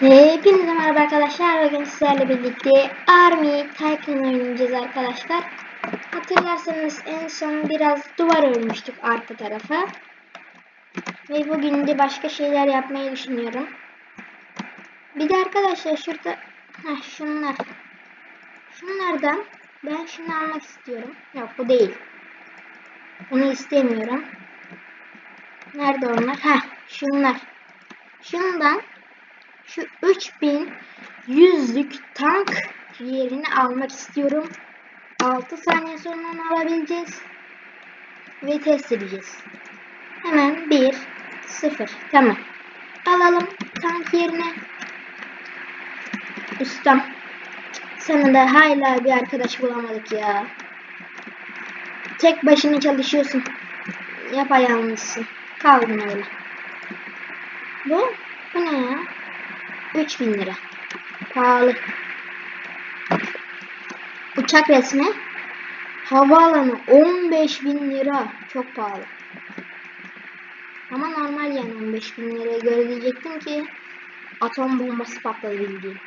Hepinize merhaba arkadaşlar. Bugün sizlerle birlikte Army Tycoon oynayacağız arkadaşlar. Hatırlarsanız en son biraz duvar örmüştük arka tarafa. Ve bugün de başka şeyler yapmayı düşünüyorum. Bir de arkadaşlar şurada Heh, şunlar. Şunlardan ben şunu almak istiyorum. Yok bu değil. Bunu istemiyorum. Nerede onlar? Heh, şunlar. Şundan şu 3100'lük tank yerini almak istiyorum. 6 saniye sonra onu alabileceğiz. Ve test edeceğiz. Hemen 1 0 tamam. Alalım tank yerine. Ustam. Sana da hala bir arkadaş bulamadık ya. Tek başına çalışıyorsun. Yapayalnızsın. Kaldın öyle. Bu? Bu ne ya? 3000 lira. Pahalı. Uçak resmi. Havaalanı 15 bin lira. Çok pahalı. Ama normal yani 15 bin liraya göre diyecektim ki atom bombası patladı bildiğin.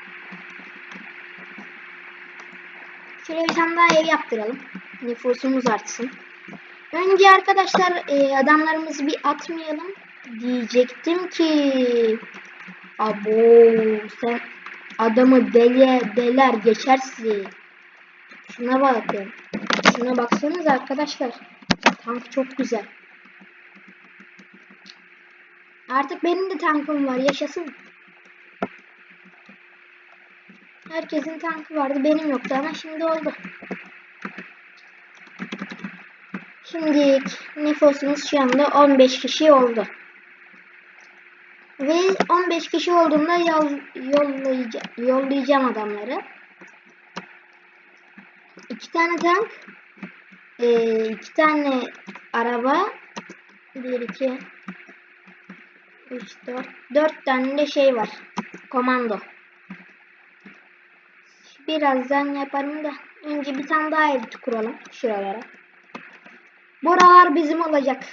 Şöyle bir tane daha ev yaptıralım. Nüfusumuz artsın. Önce arkadaşlar e, adamlarımızı bir atmayalım. Diyecektim ki Abo sen adamı deli deler geçersin. Şuna bakın. Şuna baksanız arkadaşlar. Tank çok güzel. Artık benim de tankım var. Yaşasın. Herkesin tankı vardı. Benim yoktu ama şimdi oldu. Şimdi nüfusumuz şu anda 15 kişi oldu. Ve 15 kişi olduğunda yol, yollayacağım, yollayacağım adamları. İki tane tank, e, iki tane araba, bir, iki, üç, dört, dört tane de şey var. Komando. Birazdan yaparım da önce bir tane daha ev kuralım şuralara. Buralar bizim olacak.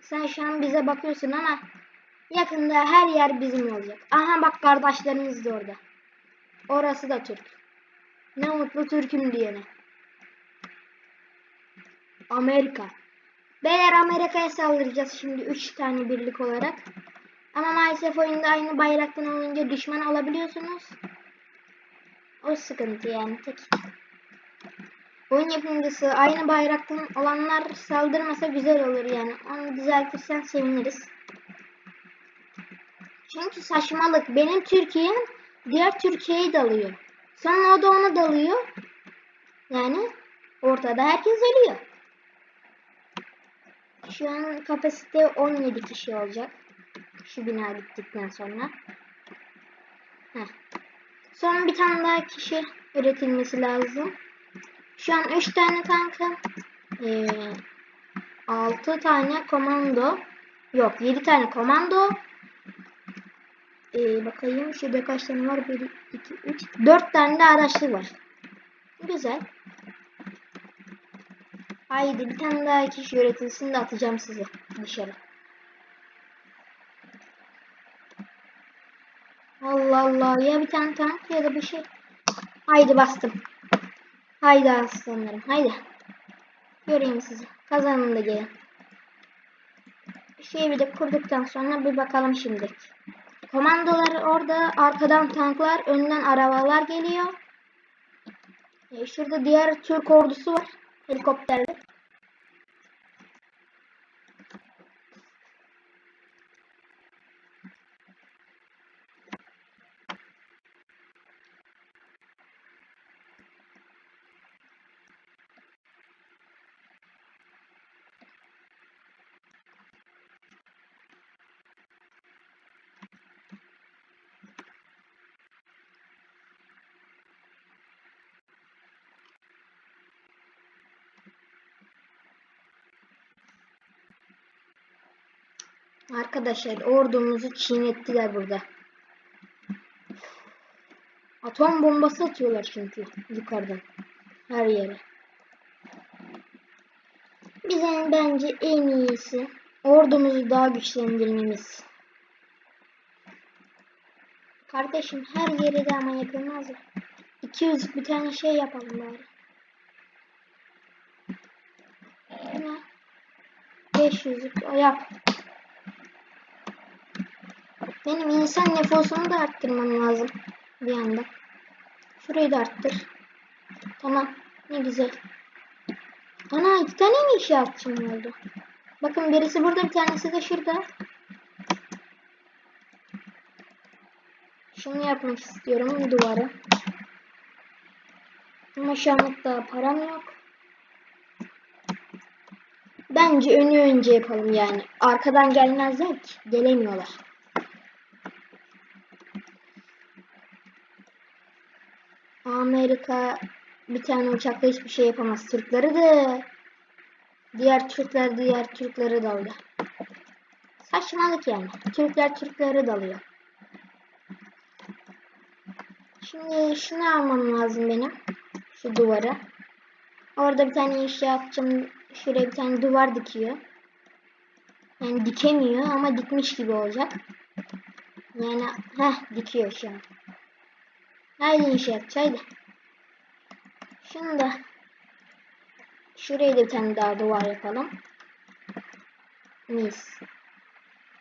Sen şu an bize bakıyorsun ama yakında her yer bizim olacak. Aha bak kardeşlerimiz de orada. Orası da Türk. Ne mutlu Türk'üm diyene. Amerika. Beyler Amerika'ya saldıracağız şimdi 3 tane birlik olarak. Ama maalesef oyunda aynı bayraktan olunca düşman alabiliyorsunuz. O sıkıntı yani tek. Oyun yapımcısı aynı bayraktan olanlar saldırmasa güzel olur yani. Onu düzeltirsen seviniriz. Çünkü saçmalık. Benim Türkiye'm diğer Türkiye'yi dalıyor. Sonra o da ona dalıyor. Yani ortada herkes ölüyor. Şu an kapasite 17 kişi olacak. Şu bina gittikten sonra. Heh. Son bir tane daha kişi üretilmesi lazım. Şu an 3 tane tankım. Ee, 6 tane komando. Yok 7 tane komando. Ee, bakayım şurada kaç tane var? 1, 2, 3, 4 tane de araçlı var. Güzel. Haydi bir tane daha kişi üretilsin de atacağım sizi dışarı. Allah Allah ya bir tane tank ya da bir şey. Haydi bastım. Haydi aslanlarım haydi. Göreyim sizi. Kazanın da gelin. Bir de kurduktan sonra bir bakalım şimdi. Komandolar orada arkadan tanklar önden arabalar geliyor. E, şurada diğer Türk ordusu var. Helikopterli. Arkadaşlar ordumuzu çiğnettiler burada. Atom bombası atıyorlar çünkü yukarıdan. Her yere. Bizim bence en iyisi ordumuzu daha güçlendirmemiz. Kardeşim her yeri de ama yapılmaz ya. 200 bir tane şey yapalım bari. Ne? 500 o yap. Benim insan nüfusunu da arttırmam lazım bir anda. Şurayı da arttır. Tamam. Ne güzel. Ana iki tane mi inşaatçım oldu? Bakın birisi burada bir tanesi de şurada. Şunu yapmak istiyorum duvara. Ama şu anlık daha param yok. Bence önü önce yapalım yani. Arkadan gelmezler ki. Gelemiyorlar. Amerika bir tane uçakla hiçbir şey yapamaz. Türkleri de diğer Türkler diğer Türkleri daldı. Saçmalık yani. Türkler Türkleri dalıyor. Şimdi şunu almam lazım benim. Şu duvarı. Orada bir tane inşaatçım şuraya bir tane duvar dikiyor. Yani dikemiyor ama dikmiş gibi olacak. Yani heh dikiyor şu an. Haydi inşaatçı haydi. Şunu da şuraya da bir tane daha duvar yapalım. Mis.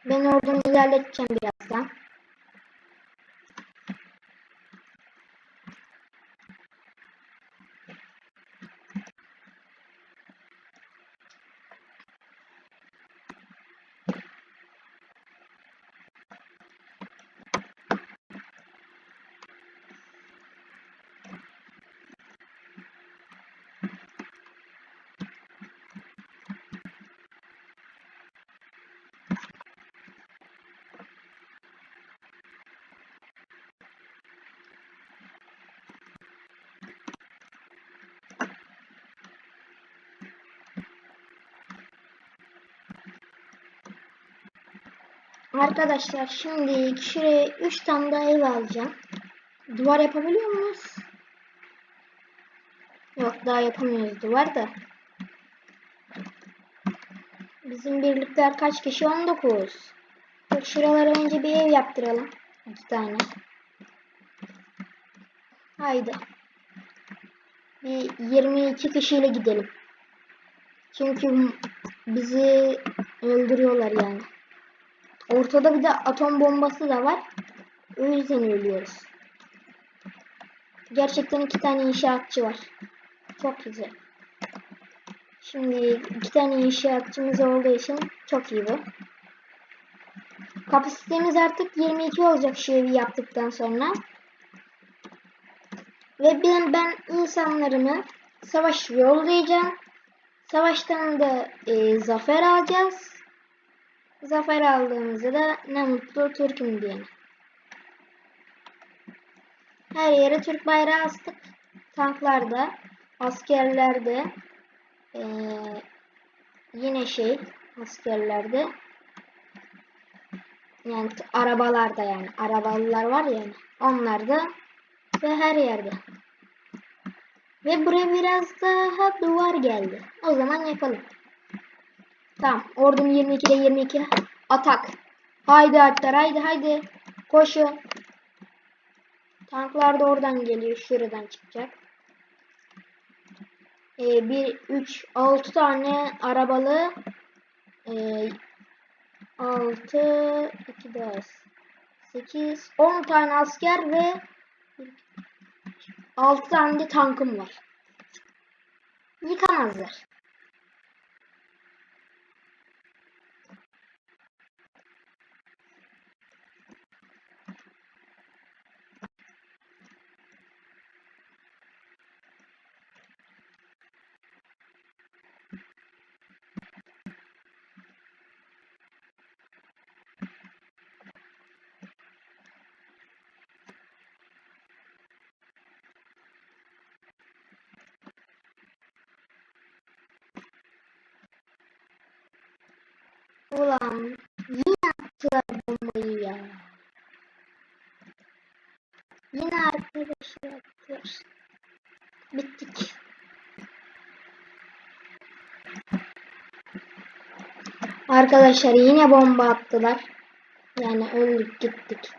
Ben oradan ilerleteceğim birazdan. Arkadaşlar şimdi şuraya 3 tane daha ev alacağım. Duvar yapabiliyor muyuz? Yok daha yapamıyoruz duvar da. Bizim birlikler kaç kişi? 19. Dur şuralara önce bir ev yaptıralım. 2 tane. Haydi. Bir 22 kişiyle gidelim. Çünkü bizi öldürüyorlar yani. Ortada bir de atom bombası da var. O yüzden ölüyoruz. Gerçekten iki tane inşaatçı var. Çok güzel. Şimdi iki tane inşaatçımız olduğu için çok iyi bu. Kapasitemiz artık 22 olacak şu yaptıktan sonra. Ve ben, ben insanlarımı savaş yollayacağım. Savaştan da e, zafer alacağız. Zafer aldığımızda da ne mutlu Türk'üm diyene. Her yere Türk bayrağı astık. Tanklarda, askerlerde, ee, yine şey askerlerde yani arabalarda yani arabalılar var yani onlarda ve her yerde. Ve buraya biraz daha duvar geldi. O zaman yapalım. Tamam. Ordum 22'de 22. Atak. Haydi atlar haydi haydi. Koşun. Tanklar da oradan geliyor. Şuradan çıkacak. Ee, 1, 3, 6 tane arabalı. Ee, 6, 2 daha 8, 10 tane asker ve 6 tane de tankım var. Yıkamazlar. Ulan yine attılar bombayı ya. Yine arkadaşlar attılar. Bittik. Arkadaşlar yine bomba attılar. Yani öldük gittik.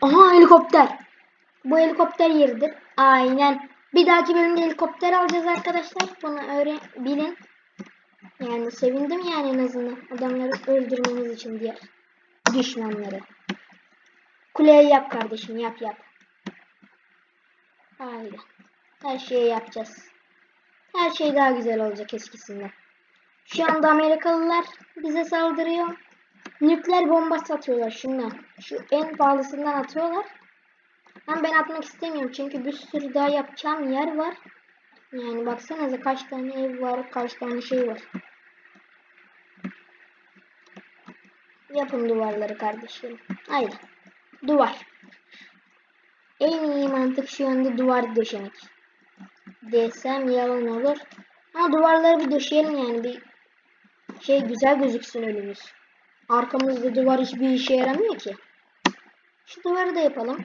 Aha helikopter. Bu helikopter yeridir. Aynen. Bir dahaki bölümde helikopter alacağız arkadaşlar. Bunu öğren bilin. Yani sevindim yani en azından adamları öldürmemiz için diğer düşmanları. Kuleyi yap kardeşim yap yap. Haydi. Her şeyi yapacağız. Her şey daha güzel olacak eskisinden. Şu anda Amerikalılar bize saldırıyor. Nükleer bomba satıyorlar şundan. Şu en pahalısından atıyorlar. Ama ben atmak istemiyorum çünkü bir sürü daha yapacağım yer var. Yani baksanıza kaç tane ev var, kaç tane şey var. Yapın duvarları kardeşlerim. Haydi. Duvar. En iyi mantık şu anda duvar döşemek. Desem yalan olur. Ama duvarları bir döşeyelim yani bir şey güzel gözüksün önümüz. Arkamızda duvar hiçbir işe yaramıyor ki. Şu duvarı da yapalım.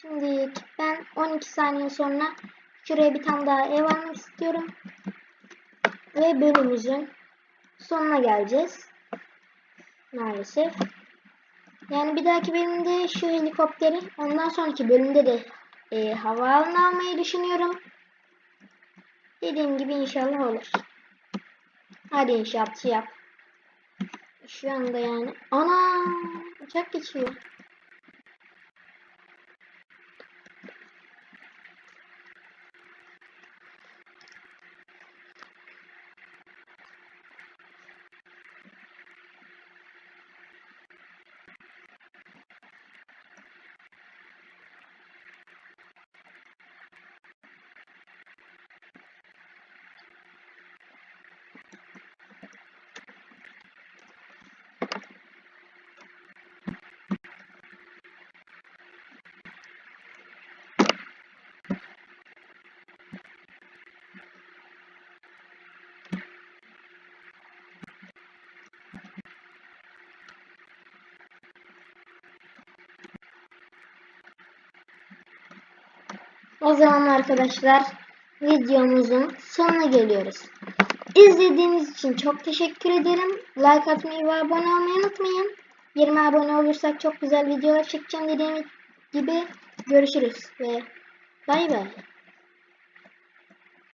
Şimdi ben 12 saniye sonra şuraya bir tane daha ev almak istiyorum. Ve bölümümüzün sonuna geleceğiz. Maalesef. Yani bir dahaki bölümde şu helikopteri ondan sonraki bölümde de e, havaalanına almayı düşünüyorum. Dediğim gibi inşallah olur. Hadi inşaatçı yap. Şu anda yani. Ana uçak geçiyor. O zaman arkadaşlar videomuzun sonuna geliyoruz. İzlediğiniz için çok teşekkür ederim. Like atmayı ve abone olmayı unutmayın. 20 abone olursak çok güzel videolar çekeceğim dediğim gibi görüşürüz ve bay bay.